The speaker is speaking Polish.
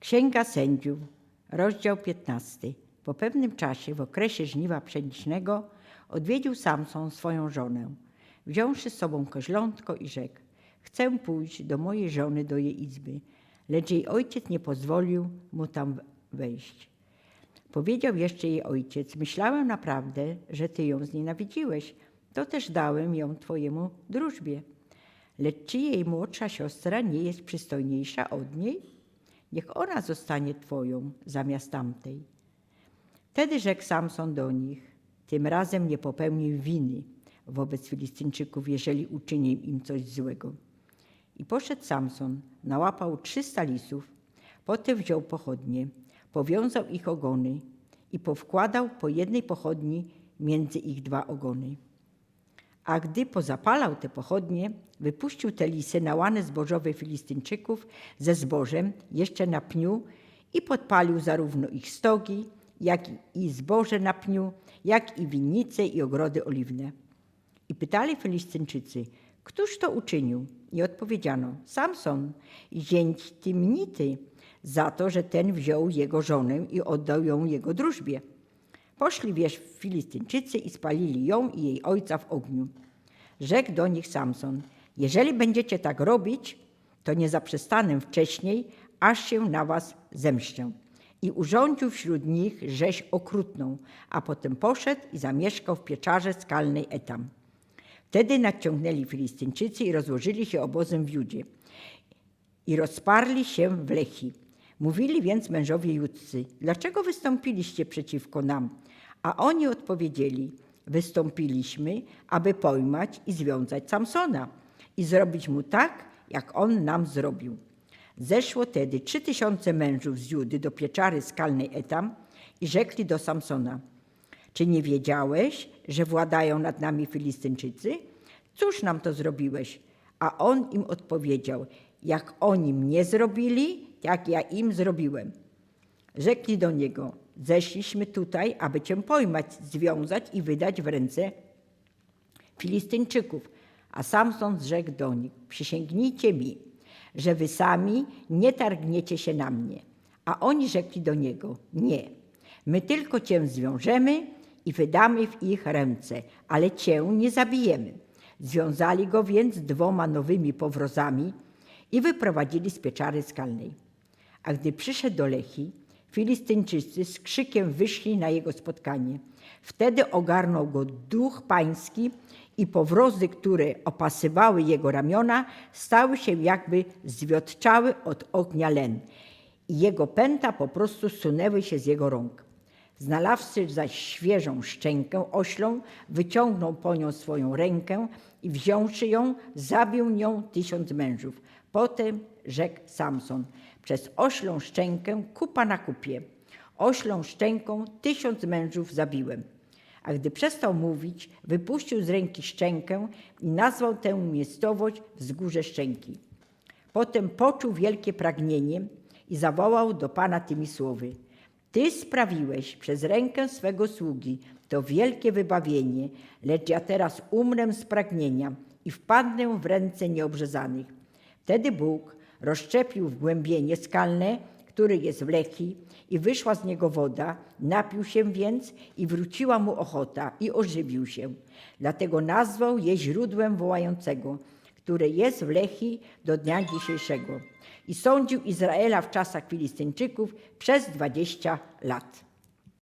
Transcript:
Księga Sędziów, rozdział 15. Po pewnym czasie, w okresie żniwa pszenicznego, odwiedził Samson swoją żonę. Wziąwszy z sobą koźlątko i rzekł, chcę pójść do mojej żony do jej izby. Lecz jej ojciec nie pozwolił mu tam wejść. Powiedział jeszcze jej ojciec, myślałem naprawdę, że ty ją znienawidziłeś, to też dałem ją twojemu drużbie. Lecz czy jej młodsza siostra nie jest przystojniejsza od niej? Niech ona zostanie twoją zamiast tamtej. Wtedy rzekł Samson do nich, tym razem nie popełnię winy wobec Filistyńczyków, jeżeli uczynię im coś złego. I poszedł Samson, nałapał trzysta lisów, potem wziął pochodnie, powiązał ich ogony i powkładał po jednej pochodni między ich dwa ogony. A gdy pozapalał te pochodnie, wypuścił te lisy nałane zbożowe Filistyńczyków ze zbożem jeszcze na pniu i podpalił zarówno ich stogi, jak i zboże na pniu, jak i winnice i ogrody oliwne. I pytali Filistyńczycy, któż to uczynił? I odpowiedziano, Samson, zięć Timnity, za to, że ten wziął jego żonę i oddał ją jego drużbie. Poszli wieś Filistyńczycy i spalili ją i jej ojca w ogniu. Rzekł do nich Samson, jeżeli będziecie tak robić, to nie zaprzestanę wcześniej, aż się na was zemszczę. I urządził wśród nich rzeź okrutną, a potem poszedł i zamieszkał w pieczarze skalnej Etam. Wtedy nadciągnęli Filistyńczycy i rozłożyli się obozem w Judzie i rozparli się w Lechi. Mówili więc mężowie judzcy, dlaczego wystąpiliście przeciwko nam? A oni odpowiedzieli, wystąpiliśmy, aby pojmać i związać Samsona i zrobić mu tak, jak on nam zrobił. Zeszło tedy trzy tysiące mężów z Judy do pieczary skalnej Etam i rzekli do Samsona, czy nie wiedziałeś, że władają nad nami Filistyńczycy? Cóż nam to zrobiłeś? A on im odpowiedział, jak oni mnie zrobili, jak ja im zrobiłem. Rzekli do niego, zeszliśmy tutaj, aby cię pojmać, związać i wydać w ręce Filistyńczyków. A Samson zrzekł do nich, przysięgnijcie mi, że wy sami nie targniecie się na mnie. A oni rzekli do niego, nie, my tylko cię zwiążemy i wydamy w ich ręce, ale cię nie zabijemy. Związali go więc dwoma nowymi powrozami i wyprowadzili z pieczary skalnej. A gdy przyszedł do Lechi, Filistyńczycy z krzykiem wyszli na jego spotkanie. Wtedy ogarnął go duch pański i powrozy, które opasywały jego ramiona, stały się jakby zwiotczały od ognia len. I jego pęta po prostu sunęły się z jego rąk. Znalazłszy zaś świeżą szczękę oślą, wyciągnął po nią swoją rękę i wziąwszy ją, zabił nią tysiąc mężów. Potem rzekł Samson, przez oślą szczękę kupa na kupie. Oślą szczęką tysiąc mężów zabiłem. A gdy przestał mówić, wypuścił z ręki szczękę i nazwał tę miejscowość wzgórze szczęki. Potem poczuł wielkie pragnienie i zawołał do Pana tymi słowy. Ty sprawiłeś przez rękę swego sługi to wielkie wybawienie, lecz ja teraz umrę z pragnienia i wpadnę w ręce nieobrzezanych. Wtedy Bóg rozszczepił wgłębienie skalne, który jest w Lechi i wyszła z niego woda, napił się więc i wróciła mu ochota i ożywił się. Dlatego nazwał je źródłem wołającego, które jest w Lechi do dnia dzisiejszego. I sądził Izraela w czasach Filistyńczyków przez dwadzieścia lat.